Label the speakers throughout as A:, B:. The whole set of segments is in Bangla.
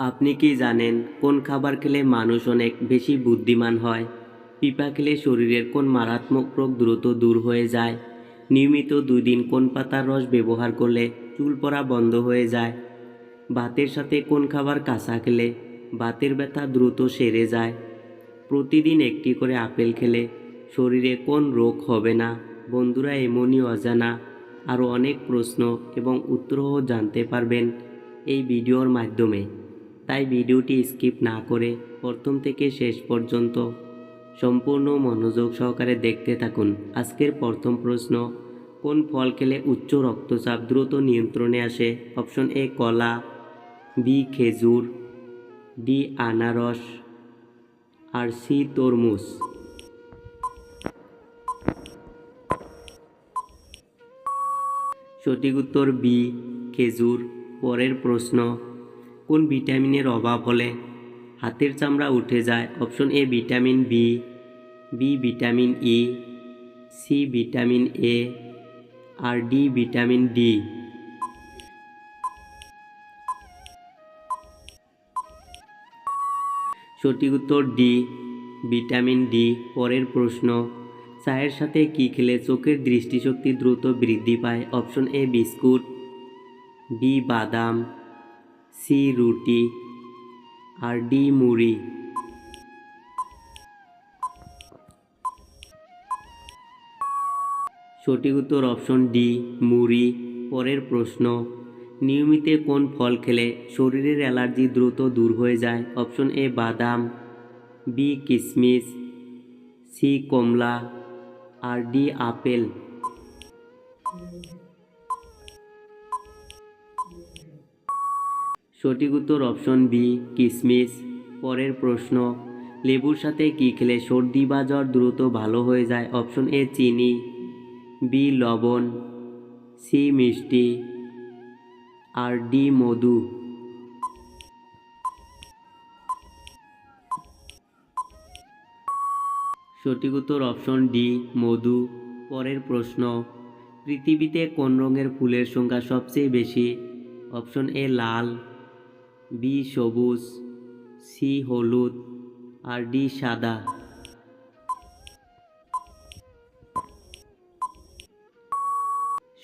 A: আপনি কি জানেন কোন খাবার খেলে মানুষ অনেক বেশি বুদ্ধিমান হয়? পিপা খেলে শরীরের কোন মারাত্মক রোগ দ্রুত দূর হয়ে যায়? নিয়মিত দুই দিন কোন পাতার রস ব্যবহার করলে চুল পড়া বন্ধ হয়ে যায়? ভাতের সাথে কোন খাবার কাঁচা খেলে বাতের ব্যথা দ্রুত সেরে যায়? প্রতিদিন একটি করে আপেল খেলে শরীরে কোন রোগ হবে না? বন্ধুরা, এমনই অজানা আরও অনেক প্রশ্ন এবং উত্তরও জানতে পারবেন এই ভিডিওর মাধ্যমে। তাই ভিডিওটি স্কিপ না করে প্রথম থেকে শেষ পর্যন্ত সম্পূর্ণ মনোযোগ সহকারে দেখতে থাকুন। আজকের প্রথম প্রশ্ন, কোন ফল খেলে উচ্চ রক্তচাপ দ্রুত নিয়ন্ত্রণে আসে? অপশন এ, কলা, বি, খেজুর, ডি, আনারস, আর সি, তরমুজ। সঠিক উত্তর বি, খেজুর। পরের প্রশ্ন কোন ভিটামিনের অভাব হলে হাতের চামড়া উঠে যায়? Option A vitamin B B vitamin E C vitamin A R D vitamin D সঠিক উত্তর ডি ভিটামিন ডি পরের প্রশ্ন, চায়ের সাথে কি খেলে চোখের দৃষ্টিশক্তি দ্রুত বৃদ্ধি পায়? অপশন এ বিস্কুট বি বাদাম সি রুটি আর ডি মুড়ি। সঠিক উত্তর অপশন ডি, মুড়ি। পরের প্রশ্ন, নিয়মিত কোন ফল খেলে শরীরের অ্যালার্জি দ্রুত দূর হয়ে যায়? অপশন এ, বাদাম, বি কিশমিশ সি, কমলা, আর ডি, আপেল। সঠিক উত্তর অপশন বি কিশমিশ পরের প্রশ্ন, লেবুর সাথে কি খেলে সর্দি বা জ্বর দ্রুত ভালো হয়ে যায়? অপশন এ চিনি। বি লবণ। সি মিষ্টি। আর ডি মধু। সঠিক উত্তর অপশন ডি মধু। পরের প্রশ্ন, পৃথিবীতে কোন রঙের ফুলের সংখ্যা সবচেয়ে বেশি? অপশন এ লাল। বি সবুজ, সি হলুদ আর ডি সাদা।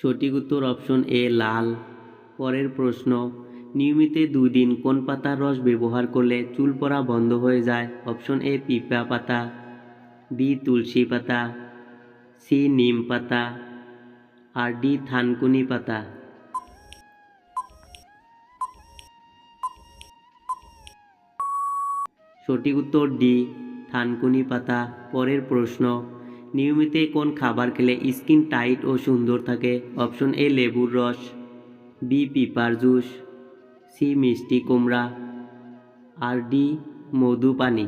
A: সঠিক উত্তর অপশন এ লাল। পরের প্রশ্ন, নিয়মিত দুই দিন কোন পাতার রস ব্যবহার করলে চুল পড়া বন্ধ হয়ে যায়? অপশন এ পিঁপা পাতা, বি তুলসী পাতা, সি নিম পাতা আর ডি থানকুনি পাতা। সঠিক উত্তর ডি থানকুনি পাতা, পরের প্রশ্ন। নিয়মিত কোন খাবার খেলে স্কিন টাইট ও সুন্দর থাকে? অপশন এ লেবুর রস। B pepper juice. সি মিষ্টি কুমড়া। আর ডি মধু পানি।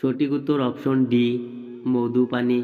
A: সঠিক উত্তর অপশন ডি মধু পানি।